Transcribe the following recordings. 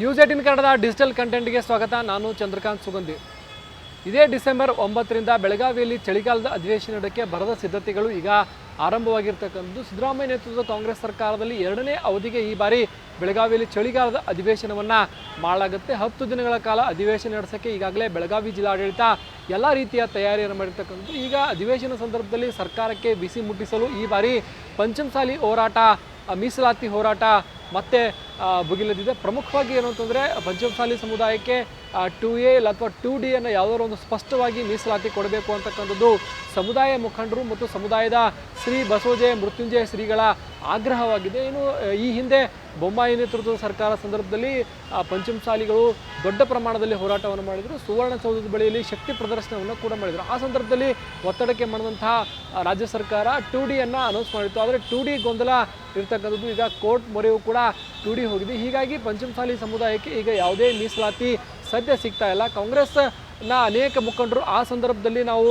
News eighteen ಕನ್ನಡದ digital ಕಂಟೆಂಟ್ಗೆ ಸ್ವಾಗತ. ನಾನು ಚಂದ್ರಕಾಂತ್ ಸುಗಂಧಿ. ಇದೇ ಡಿಸೆಂಬರ್ ಒಂಬತ್ತರಿಂದ ಬೆಳಗಾವಿಯಲ್ಲಿ ಚಳಿಗಾಲದ ಅಧಿವೇಶನ ನಡೆಕ್ಕೆ ಬರದ ಸಿದ್ಧತೆಗಳು ಈಗ ಆರಂಭವಾಗಿರ್ತಕ್ಕಂಥದ್ದು. ಸಿದ್ದರಾಮಯ್ಯ ನೇತೃತ್ವದ ಕಾಂಗ್ರೆಸ್ ಸರ್ಕಾರದಲ್ಲಿ ಎರಡನೇ ಅವಧಿಗೆ ಈ ಬಾರಿ ಬೆಳಗಾವಿಯಲ್ಲಿ ಚಳಿಗಾಲದ ಅಧಿವೇಶನವನ್ನು ಮಾಡಲಾಗುತ್ತೆ. ಹತ್ತು ದಿನಗಳ ಕಾಲ ಅಧಿವೇಶನ ನಡೆಸೋಕ್ಕೆ ಈಗಾಗಲೇ ಬೆಳಗಾವಿ ಜಿಲ್ಲಾಡಳಿತ ಎಲ್ಲ ರೀತಿಯ ತಯಾರಿಯನ್ನು ಮಾಡಿರ್ತಕ್ಕಂಥದ್ದು. ಈಗ ಅಧಿವೇಶನ ಸಂದರ್ಭದಲ್ಲಿ ಸರ್ಕಾರಕ್ಕೆ ಬಿಸಿ ಮುಟ್ಟಿಸಲು ಈ ಬಾರಿ ಪಂಚಮಸಾಲಿ ಹೋರಾಟ, ಮೀಸಲಾತಿ ಹೋರಾಟ ಮತ್ತೆ ಭುಗಿಲದಿದೆ ಪ್ರಮುಖವಾಗಿ ಏನು ಅಂತಂದರೆ, ಪಂಚಮಸಾಲಿ ಸಮುದಾಯಕ್ಕೆ ಟು ಎ ಅಥವಾ ಟು ಡಿ ಅನ್ನು ಯಾವುದಾದ್ರು ಒಂದು ಸ್ಪಷ್ಟವಾಗಿ ಮೀಸಲಾತಿ ಕೊಡಬೇಕು ಅಂತಕ್ಕಂಥದ್ದು ಸಮುದಾಯ ಮುಖಂಡರು ಮತ್ತು ಸಮುದಾಯದ ಶ್ರೀ ಬಸವಜಯ ಮೃತ್ಯುಂಜಯ ಶ್ರೀಗಳ ಆಗ್ರಹವಾಗಿದೆ. ಇನ್ನು, ಈ ಹಿಂದೆ ಬೊಮ್ಮಾಯಿ ನೇತೃತ್ವದ ಸರ್ಕಾರ ಸಂದರ್ಭದಲ್ಲಿ ಪಂಚಮಸಾಲಿಗಳು ದೊಡ್ಡ ಪ್ರಮಾಣದಲ್ಲಿ ಹೋರಾಟವನ್ನು ಮಾಡಿದರು. ಸುವರ್ಣಸೌಧದ ಬಳಿಯಲ್ಲಿ ಶಕ್ತಿ ಪ್ರದರ್ಶನವನ್ನು ಕೂಡ ಮಾಡಿದರು. ಆ ಸಂದರ್ಭದಲ್ಲಿ ಒತ್ತಡಕ್ಕೆ ಮಾಡಿದಂತಹ ರಾಜ್ಯ ಸರ್ಕಾರ ಟು ಡಿಯನ್ನು ಅನೌನ್ಸ್ ಮಾಡಿತ್ತು. ಆದರೆ ಟು ಡಿ ಗೊಂದಲ ಇರ್ತಕ್ಕಂಥದ್ದು ಈಗ ಕೋರ್ಟ್ ಮೊರೆಯೂ ಕೂಡ ಟು ರೂಢಿ ಹೋಗಿದೆ. ಹೀಗಾಗಿ ಪಂಚಮಸಾಲಿ ಸಮುದಾಯಕ್ಕೆ ಈಗ ಯಾವುದೇ ಮೀಸಲಾತಿ ಸದ್ಯ ಸಿಗ್ತಾ ಇಲ್ಲ. ಕಾಂಗ್ರೆಸ್ನ ಅನೇಕ ಮುಖಂಡರು ಆ ಸಂದರ್ಭದಲ್ಲಿ ನಾವು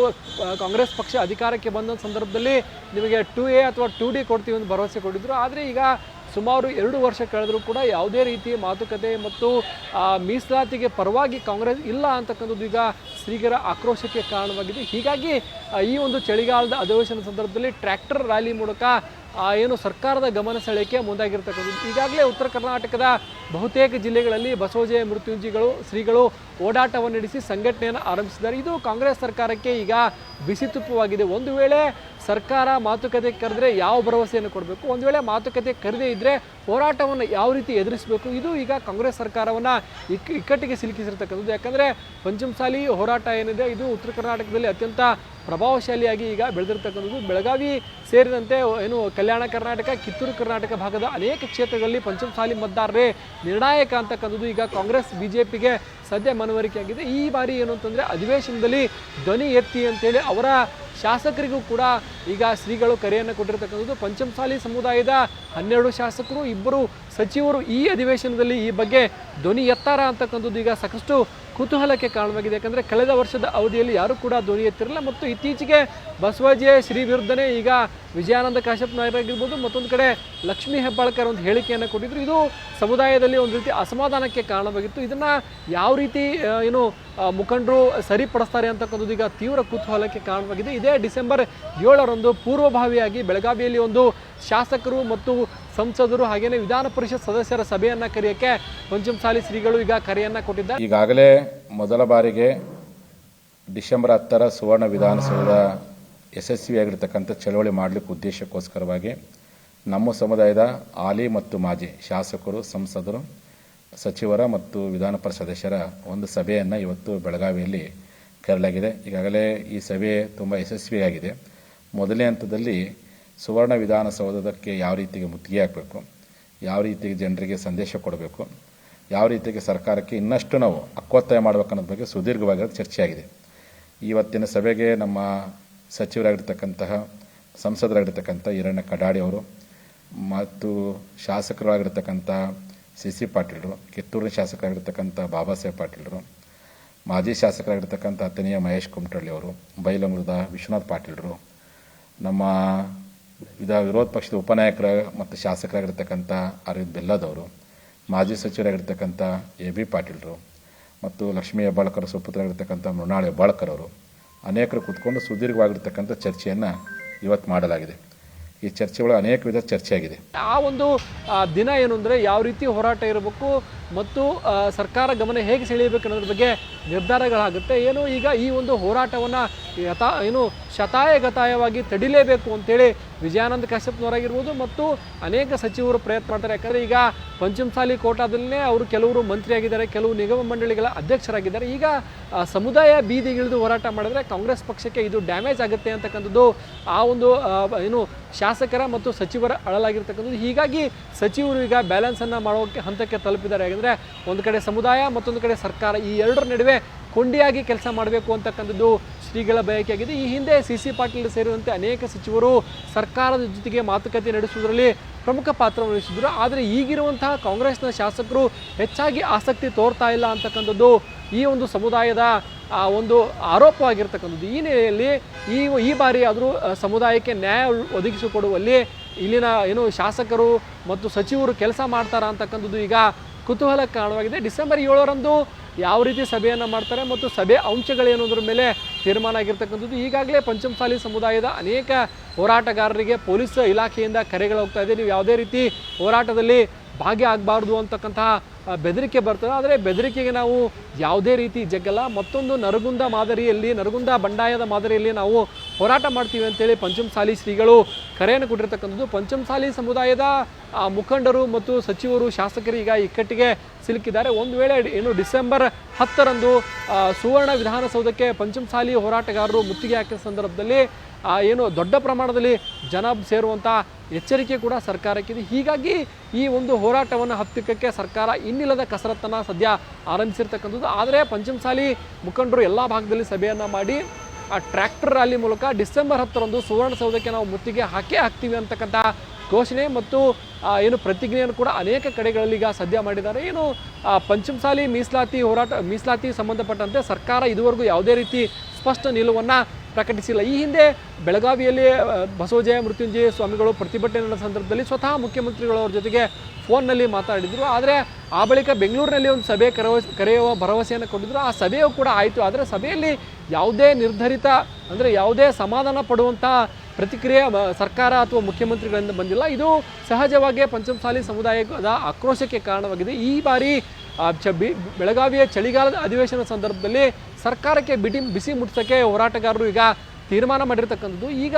ಕಾಂಗ್ರೆಸ್ ಪಕ್ಷ ಅಧಿಕಾರಕ್ಕೆ ಬಂದ ಸಂದರ್ಭದಲ್ಲಿ ನಿಮಗೆ ಟು ಎ ಅಥವಾ ಟು ಡಿ ಕೊಡ್ತೀವಿ ಅಂತ ಭರವಸೆ ಕೊಟ್ಟಿದ್ರು. ಆದರೆ ಈಗ ಸುಮಾರು ಎರಡು ವರ್ಷ ಕಳೆದರೂ ಕೂಡ ಯಾವುದೇ ರೀತಿಯ ಮಾತುಕತೆ ಮತ್ತು ಮೀಸಲಾತಿಗೆ ಪರವಾಗಿ ಕಾಂಗ್ರೆಸ್ ಇಲ್ಲ ಅಂತಕ್ಕಂಥದ್ದು ಈಗ ಶ್ರೀಗರ ಆಕ್ರೋಶಕ್ಕೆ ಕಾರಣವಾಗಿದೆ. ಹೀಗಾಗಿ ಈ ಒಂದು ಚಳಿಗಾಲದ ಅಧಿವೇಶನ ಸಂದರ್ಭದಲ್ಲಿ ಟ್ರ್ಯಾಕ್ಟರ್ ರ್ಯಾಲಿ ಮೂಲಕ ಏನು ಸರ್ಕಾರದ ಗಮನ ಸೆಳೆಯಕ್ಕೆ ಮುಂದಾಗಿರ್ತಕ್ಕಂಥದ್ದು. ಈಗಾಗಲೇ ಉತ್ತರ ಕರ್ನಾಟಕದ ಬಹುತೇಕ ಜಿಲ್ಲೆಗಳಲ್ಲಿ ಬಸವಜಯ ಮೃತ್ಯುಂಜಿಗಳು ಶ್ರೀಗಳು ಓಡಾಟವನ್ನು ನಡೆಸಿ ಸಂಘಟನೆಯನ್ನು ಆರಂಭಿಸಿದ್ದಾರೆ. ಇದು ಕಾಂಗ್ರೆಸ್ ಸರ್ಕಾರಕ್ಕೆ ಈಗ ಬಿಸಿ ತುಪ್ಪವಾಗಿದೆ. ಒಂದು ವೇಳೆ ಸರ್ಕಾರ ಮಾತುಕತೆ ಕರೆದ್ರೆ ಯಾವ ಭರವಸೆಯನ್ನು ಕೊಡಬೇಕು? ಒಂದು ವೇಳೆ ಮಾತುಕತೆ ಕರೆದೇ ಇದ್ದರೆ ಹೋರಾಟವನ್ನು ಯಾವ ರೀತಿ ಎದುರಿಸಬೇಕು? ಇದು ಈಗ ಕಾಂಗ್ರೆಸ್ ಸರ್ಕಾರವನ್ನು ಇಕ್ ಇಕ್ಕಟ್ಟಿಗೆ ಸಿಲುಕಿಸಿರ್ತಕ್ಕಂಥದ್ದು. ಯಾಕಂದರೆ ಪಂಚಮಸಾಲಿ ಹೋರಾಟ ಏನಿದೆ, ಇದು ಉತ್ತರ ಕರ್ನಾಟಕದಲ್ಲಿ ಅತ್ಯಂತ ಪ್ರಭಾವಶಾಲಿಯಾಗಿ ಈಗ ಬೆಳೆದಿರ್ತಕ್ಕಂಥದ್ದು. ಬೆಳಗಾವಿ ಸೇರಿದಂತೆ ಏನು ಕಲ್ಯಾಣ ಕರ್ನಾಟಕ, ಕಿತ್ತೂರು ಕರ್ನಾಟಕ ಭಾಗದ ಅನೇಕ ಕ್ಷೇತ್ರಗಳಲ್ಲಿ ಪಂಚಮಸಾಲಿ ಮತದಾರರೇ ನಿರ್ಣಾಯಕ ಅಂತಕ್ಕಂಥದ್ದು ಈಗ ಕಾಂಗ್ರೆಸ್ ಬಿ ಜೆ ಪಿಗೆ ಸದ್ಯ ಮನವರಿಕೆಯಾಗಿದೆ ಈ ಬಾರಿ ಏನು ಅಂತಂದರೆ ಅಧಿವೇಶನದಲ್ಲಿ ಧ್ವನಿ ಎತ್ತಿ ಅಂತೇಳಿ ಅವರ ಶಾಸಕರಿಗೂ ಕೂಡ ಈಗ ಶ್ರೀಗಳು ಕರೆಯನ್ನು ಕೊಟ್ಟಿರ್ತಕ್ಕಂಥದ್ದು ಪಂಚಮಸಾಲಿ ಸಮುದಾಯದ ಹನ್ನೆರಡು ಶಾಸಕರು, ಇಬ್ಬರು ಸಚಿವರು ಈ ಅಧಿವೇಶನದಲ್ಲಿ ಈ ಬಗ್ಗೆ ಧ್ವನಿ ಎತ್ತಾರ ಅಂತಕ್ಕಂಥದ್ದು ಈಗ ಸಾಕಷ್ಟು ಕುತೂಹಲಕ್ಕೆ ಕಾರಣವಾಗಿದೆ. ಯಾಕಂದರೆ ಕಳೆದ ವರ್ಷದ ಅವಧಿಯಲ್ಲಿ ಯಾರೂ ಕೂಡ ಧ್ವನಿ ಎತ್ತಿರಲಿಲ್ಲ. ಮತ್ತು ಇತ್ತೀಚೆಗೆ ಬಸವಾಜಿಯ ಶ್ರೀ ವಿರುದ್ಧನೇ ಈಗ ವಿಜಯಾನಂದ ಕಾಶ್ಯಪ್ ನಾಯರಾಗಿರ್ಬೋದು ಮತ್ತೊಂದು ಕಡೆ ಲಕ್ಷ್ಮೀ ಹೆಬ್ಬಾಳ್ಕರ್ ಒಂದು ಹೇಳಿಕೆಯನ್ನು ಕೊಟ್ಟಿದ್ರು. ಇದು ಸಮುದಾಯದಲ್ಲಿ ಒಂದು ರೀತಿ ಅಸಮಾಧಾನಕ್ಕೆ ಕಾರಣವಾಗಿತ್ತು. ಇದನ್ನು ಯಾವ ರೀತಿ ಏನು ಮುಖಂಡರು ಸರಿಪಡಿಸ್ತಾರೆ ಅಂತಕ್ಕಂಥದ್ದು ಈಗ ತೀವ್ರ ಕುತೂಹಲಕ್ಕೆ ಕಾರಣವಾಗಿದೆ. ಇದೇ ಡಿಸೆಂಬರ್ ಏಳರಂದು ಪೂರ್ವಭಾವಿಯಾಗಿ ಬೆಳಗಾವಿಯಲ್ಲಿ ಒಂದು ಶಾಸಕರು ಮತ್ತು ಸಂಸದರು ಹಾಗೆಯೇ ವಿಧಾನ ಪರಿಷತ್ ಸದಸ್ಯರ ಸಭೆಯನ್ನು ಕರೆಯೋಕ್ಕೆ ಪಂಚಮಸಾಲಿ ಶ್ರೀಗಳು ಈಗ ಕರೆಯನ್ನು ಕೊಟ್ಟಿದ್ದಾರೆ. ಈಗಾಗಲೇ ಮೊದಲ ಬಾರಿಗೆ ಡಿಸೆಂಬರ್ ಹತ್ತರ ಸುವರ್ಣ ವಿಧಾನಸೌಧ ಯಶಸ್ವಿಯಾಗಿರ್ತಕ್ಕಂಥ ಚಳವಳಿ ಮಾಡಲಿಕ್ಕೆ ಉದ್ದೇಶಕ್ಕೋಸ್ಕರವಾಗಿ ನಮ್ಮ ಸಮುದಾಯದ ಹಾಲಿ ಮತ್ತು ಮಾಜಿ ಶಾಸಕರು, ಸಂಸದರು, ಸಚಿವರ ಮತ್ತು ವಿಧಾನ ಪರಿಷತ್ ಸದಸ್ಯರ ಒಂದು ಸಭೆಯನ್ನು ಇವತ್ತು ಬೆಳಗಾವಿಯಲ್ಲಿ ಕರೆಯಲಾಗಿದೆ. ಈಗಾಗಲೇ ಈ ಸಭೆ ತುಂಬ ಯಶಸ್ವಿಯಾಗಿದೆ. ಮೊದಲನೇ ಹಂತದಲ್ಲಿ ಸುವರ್ಣ ವಿಧಾನಸೌಧಕ್ಕೆ ಯಾವ ರೀತಿಗೆ ಮುತ್ತಿಗೆ ಹಾಕಬೇಕು, ಯಾವ ರೀತಿಗೆ ಜನರಿಗೆ ಸಂದೇಶ ಕೊಡಬೇಕು, ಯಾವ ರೀತಿಗೆ ಸರ್ಕಾರಕ್ಕೆ ಇನ್ನಷ್ಟು ನಾವು ಹಕ್ಕೊತ್ತಾಯ ಮಾಡಬೇಕನ್ನೋದ್ರ ಬಗ್ಗೆ ಸುದೀರ್ಘವಾಗಿ ಚರ್ಚೆಯಾಗಿದೆ. ಇವತ್ತಿನ ಸಭೆಗೆ ನಮ್ಮ ಸಚಿವರಾಗಿರ್ತಕ್ಕಂತಹ, ಸಂಸದರಾಗಿರ್ತಕ್ಕಂಥ ಹಿರಣ್ಯ ಕಡಾಡಿ ಅವರು ಮತ್ತು ಶಾಸಕರಾಗಿರ್ತಕ್ಕಂಥ ಸಿ ಸಿ ಪಾಟೀಲರು, ಕಿತ್ತೂರಿನ ಶಾಸಕರಾಗಿರ್ತಕ್ಕಂಥ ಬಾಬಾ ಸಾಹೇಬ್ ಪಾಟೀಲರು, ಮಾಜಿ ಶಾಸಕರಾಗಿರ್ತಕ್ಕಂಥ ಅತ್ತನೆಯ ಮಹೇಶ್ ಕುಮಟಳ್ಳಿ ಅವರು ಬೈಲಮೃದ ವಿಶ್ವನಾಥ್ ಪಾಟೀಲರು ನಮ್ಮ ಇದ ವಿರೋಧ ಪಕ್ಷದ ಉಪನಾಯಕರ ಮತ್ತು ಶಾಸಕರಾಗಿರ್ತಕ್ಕಂಥ ಅರವಿಂದ್ ಬೆಲ್ಲದವರು, ಮಾಜಿ ಸಚಿವರಾಗಿರ್ತಕ್ಕಂಥ ಎ ಬಿ ಪಾಟೀಲರು ಮತ್ತು ಲಕ್ಷ್ಮೀ ಹೆಬ್ಬಾಳ್ಕರ್ ಸುಪುತ್ರರಾಗಿರ್ತಕ್ಕಂಥ ಮೃಣಾಳ್ ಹೆಬ್ಬಾಳ್ಕರ್ ಅವರು ಅನೇಕರು ಕೂತ್ಕೊಂಡು ಸುದೀರ್ಘವಾಗಿರ್ತಕ್ಕಂಥ ಚರ್ಚೆಯನ್ನು ಇವತ್ತು ಮಾಡಲಾಗಿದೆ. ಈ ಚರ್ಚೆಗಳು ಅನೇಕ ವಿಧ ಚರ್ಚೆಯಾಗಿದೆ. ಆ ಒಂದು ದಿನ ಏನು ಅಂದರೆ ಯಾವ ರೀತಿ ಹೋರಾಟ ಇರಬೇಕು ಮತ್ತು ಸರ್ಕಾರ ಗಮನ ಹೇಗೆ ಸೆಳೆಯಬೇಕು ಅನ್ನೋದ್ರ ಬಗ್ಗೆ ನಿರ್ಧಾರಗಳಾಗುತ್ತೆ. ಏನು ಈಗ ಈ ಒಂದು ಹೋರಾಟವನ್ನು ಯಥಾ, ಏನು ಶತಾಯಗತಾಯವಾಗಿ ತಡಿಲೇಬೇಕು ಅಂತೇಳಿ ವಿಜಯಾನಂದ ಕಾಶ್ಯಪ್ನವರಾಗಿರ್ಬೋದು ಮತ್ತು ಅನೇಕ ಸಚಿವರು ಪ್ರಯತ್ನ ಮಾಡ್ತಾರೆ. ಯಾಕಂದರೆ ಈಗ ಪಂಚಮಸಾಲಿ ಕೋಟಾದಲ್ಲೇ ಅವರು ಕೆಲವರು ಮಂತ್ರಿಯಾಗಿದ್ದಾರೆ, ಕೆಲವು ನಿಗಮ ಮಂಡಳಿಗಳ ಅಧ್ಯಕ್ಷರಾಗಿದ್ದಾರೆ. ಈಗ ಸಮುದಾಯ ಬೀದಿಗಿಳಿದು ಹೋರಾಟ ಮಾಡಿದ್ರೆ ಕಾಂಗ್ರೆಸ್ ಪಕ್ಷಕ್ಕೆ ಇದು ಡ್ಯಾಮೇಜ್ ಆಗುತ್ತೆ ಅಂತಕ್ಕಂಥದ್ದು ಆ ಒಂದು ಏನು ಶಾಸಕರ ಮತ್ತು ಸಚಿವರ ಅಳಲಾಗಿರ್ತಕ್ಕಂಥದ್ದು. ಹೀಗಾಗಿ ಸಚಿವರು ಈಗ ಬ್ಯಾಲೆನ್ಸನ್ನು ಮಾಡೋಕ್ಕೆ ಹಂತಕ್ಕೆ ತಲುಪಿದ್ದಾರೆ. ಯಾಕಂದರೆ ಒಂದು ಕಡೆ ಸಮುದಾಯ, ಮತ್ತೊಂದು ಕಡೆ ಸರ್ಕಾರ. ಈ ಎರಡರ ನಡುವೆ ಕೊಂಡಿಯಾಗಿ ಕೆಲಸ ಮಾಡಬೇಕು ಅಂತಕ್ಕಂಥದ್ದು ಶ್ರೀಗಳ ಬಯಕೆಯಾಗಿದೆ. ಈ ಹಿಂದೆ ಸಿ ಸಿ ಪಾಟೀಲ್ ಸೇರಿದಂತೆ ಅನೇಕ ಸಚಿವರು ಸರ್ಕಾರದ ಜೊತೆಗೆ ಮಾತುಕತೆ ನಡೆಸುವುದರಲ್ಲಿ ಪ್ರಮುಖ ಪಾತ್ರ ವಹಿಸಿದ್ರು. ಆದರೆ ಈಗಿರುವಂತಹ ಕಾಂಗ್ರೆಸ್ನ ಶಾಸಕರು ಹೆಚ್ಚಾಗಿ ಆಸಕ್ತಿ ತೋರ್ತಾ ಇಲ್ಲ ಅಂತಕ್ಕಂಥದ್ದು ಈ ಒಂದು ಸಮುದಾಯದ ಒಂದು ಆರೋಪವಾಗಿರ್ತಕ್ಕಂಥದ್ದು. ಈ ನೆಲೆಯಲ್ಲಿ ಈ ಈ ಬಾರಿ ಆದರೂ ಸಮುದಾಯಕ್ಕೆ ನ್ಯಾಯ ಒದಗಿಸಿಕೊಡುವಲ್ಲಿ ಇಲ್ಲಿನ, ಏನು, ಶಾಸಕರು ಮತ್ತು ಸಚಿವರು ಕೆಲಸ ಮಾಡ್ತಾರಾ ಅಂತಕ್ಕಂಥದ್ದು ಈಗ ಕುತೂಹಲ ಕಾರಣವಾಗಿದೆ. ಡಿಸೆಂಬರ್ ಏಳರಂದು ಯಾವ ರೀತಿ ಸಭೆಯನ್ನು ಮಾಡ್ತಾರೆ ಮತ್ತು ಸಭೆ ಅಂಶಗಳೇನು ಅನ್ನೋದ್ರ ಮೇಲೆ ತೀರ್ಮಾನ ಆಗಿರ್ತಕ್ಕಂಥದ್ದು. ಈಗಾಗಲೇ ಪಂಚಮಸಾಲಿ ಸಮುದಾಯದ ಅನೇಕ ಹೋರಾಟಗಾರರಿಗೆ ಪೊಲೀಸ್ ಇಲಾಖೆಯಿಂದ ಕರೆಗಳು ಹೋಗ್ತಾ ಇದೆ. ನೀವು ಯಾವುದೇ ರೀತಿ ಹೋರಾಟದಲ್ಲಿ ಭಾಗಿಯಾಗಬಾರ್ದು ಅಂತಕ್ಕಂತಹ ಆ, ಬೆದರಿಕೆ ಬರ್ತದೆ. ಆದರೆ ಬೆದರಿಕೆಗೆ ನಾವು ಯಾವುದೇ ರೀತಿ ಜಗ್ಗಲ್ಲ. ಮತ್ತೊಂದು ನರಗುಂದ ಮಾದರಿಯಲ್ಲಿ ನರಗುಂದ ಬಂಡಾಯದ ಮಾದರಿಯಲ್ಲಿ ನಾವು ಹೋರಾಟ ಮಾಡ್ತೀವಿ ಅಂತೇಳಿ ಪಂಚಮಸಾಲಿ ಶ್ರೀಗಳು ಕರೆಯನ್ನು ಕೊಟ್ಟಿರ್ತಕ್ಕಂಥದ್ದು. ಪಂಚಮಸಾಲಿ ಸಮುದಾಯದ ಮುಖಂಡರು ಮತ್ತು ಸಚಿವರು ಶಾಸಕರು ಈಗ ಇಕ್ಕಟ್ಟಿಗೆ ಸಿಲುಕಿದ್ದಾರೆ. ಒಂದು ವೇಳೆ ಏನು ಡಿಸೆಂಬರ್ ಹತ್ತರಂದು ಸುವರ್ಣ ವಿಧಾನಸೌಧಕ್ಕೆ ಪಂಚಮಸಾಲಿ ಹೋರಾಟಗಾರರು ಮುತ್ತಿಗೆ ಹಾಕಿದ ಸಂದರ್ಭದಲ್ಲಿ ಏನು ದೊಡ್ಡ ಪ್ರಮಾಣದಲ್ಲಿ ಜನ ಸೇರುವಂಥ ಎಚ್ಚರಿಕೆ ಕೂಡ ಸರ್ಕಾರಕ್ಕಿದೆ. ಹೀಗಾಗಿ ಈ ಒಂದು ಹೋರಾಟವನ್ನು ಹತ್ತಿಕ್ಕಕ್ಕೆ ಸರ್ಕಾರ ಇನ್ನಿಲ್ಲದ ಕಸರತ್ತನ್ನು ಸದ್ಯ ಆರಂಭಿಸಿರ್ತಕ್ಕಂಥದ್ದು. ಆದರೆ ಪಂಚಮಸಾಲಿ ಮುಖಂಡರು ಎಲ್ಲ ಭಾಗದಲ್ಲಿ ಸಭೆಯನ್ನು ಮಾಡಿ, ಆ ಟ್ರ್ಯಾಕ್ಟರ್ ರ್ಯಾಲಿ ಮೂಲಕ ಡಿಸೆಂಬರ್ ಹತ್ತರಂದು ಸುವರ್ಣಸೌಧಕ್ಕೆ ನಾವು ಮುತ್ತಿಗೆ ಹಾಕೇ ಹಾಕ್ತೀವಿ ಅಂತಕ್ಕಂಥ ಘೋಷಣೆ ಮತ್ತು ಏನು ಪ್ರತಿಜ್ಞೆಯನ್ನು ಕೂಡ ಅನೇಕ ಕಡೆಗಳಲ್ಲಿ ಈಗ ಸದ್ಯ ಮಾಡಿದ್ದಾರೆ. ಏನು ಪಂಚಮಸಾಲಿ ಮೀಸಲಾತಿ ಹೋರಾಟ, ಮೀಸಲಾತಿ ಸಂಬಂಧಪಟ್ಟಂತೆ ಸರ್ಕಾರ ಇದುವರೆಗೂ ಯಾವುದೇ ರೀತಿ ಸ್ಪಷ್ಟ ನಿಲುವನ್ನು ಪ್ರಕಟಿಸಿಲ್ಲ. ಈ ಹಿಂದೆ ಬೆಳಗಾವಿಯಲ್ಲಿ ಬಸವಜಯ, ಮೃತ್ಯುಂಜಯ ಸ್ವಾಮಿಗಳು ಪ್ರತಿಭಟನೆ ನಡೆದ ಸಂದರ್ಭದಲ್ಲಿ ಸ್ವತಃ ಮುಖ್ಯಮಂತ್ರಿಗಳವ್ರ ಜೊತೆಗೆ ಫೋನ್ನಲ್ಲಿ ಮಾತಾಡಿದರು. ಆದರೆ ಆ ಬಳಿಕ ಬೆಂಗಳೂರಿನಲ್ಲಿ ಒಂದು ಸಭೆ ಕರೆವ, ಕರೆಯುವ ಭರವಸೆಯನ್ನು ಕೊಟ್ಟಿದ್ರು. ಆ ಸಭೆಯು ಕೂಡ ಆಯಿತು. ಆದರೆ ಸಭೆಯಲ್ಲಿ ಯಾವುದೇ ನಿರ್ಧರಿತ, ಅಂದರೆ ಯಾವುದೇ ಸಮಾಧಾನ ಪಡುವಂಥ ಪ್ರತಿಕ್ರಿಯೆ ಸರ್ಕಾರ ಅಥವಾ ಮುಖ್ಯಮಂತ್ರಿಗಳಿಂದ ಬಂದಿಲ್ಲ. ಇದು ಸಹಜವಾಗಿ ಪಂಚಮಸಾಲಿ ಸಮುದಾಯದ ಆಕ್ರೋಶಕ್ಕೆ ಕಾರಣವಾಗಿದೆ. ಈ ಬಾರಿ ಬೆಳಗಾವಿಯ ಚಳಿಗಾಲದ ಅಧಿವೇಶನ ಸಂದರ್ಭದಲ್ಲಿ ಸರ್ಕಾರಕ್ಕೆ ಬಿಡಿ, ಬಿಸಿ ಮುಟ್ಟಿಸೋಕ್ಕೆ ಹೋರಾಟಗಾರರು ಈಗ ತೀರ್ಮಾನ ಮಾಡಿರ್ತಕ್ಕಂಥದ್ದು. ಈಗ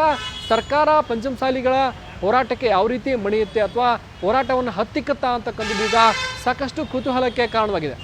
ಸರ್ಕಾರ ಪಂಚಮಸಾಲಿಗಳ ಹೋರಾಟಕ್ಕೆ ಯಾವ ರೀತಿ ಮಣಿಯುತ್ತೆ ಅಥವಾ ಹೋರಾಟವನ್ನು ಹತ್ತಿಕ್ಕತ್ತಾ ಅಂತಕ್ಕಂಥದ್ದು ಈಗ ಸಾಕಷ್ಟು ಕುತೂಹಲಕ್ಕೆ ಕಾರಣವಾಗಿದೆ.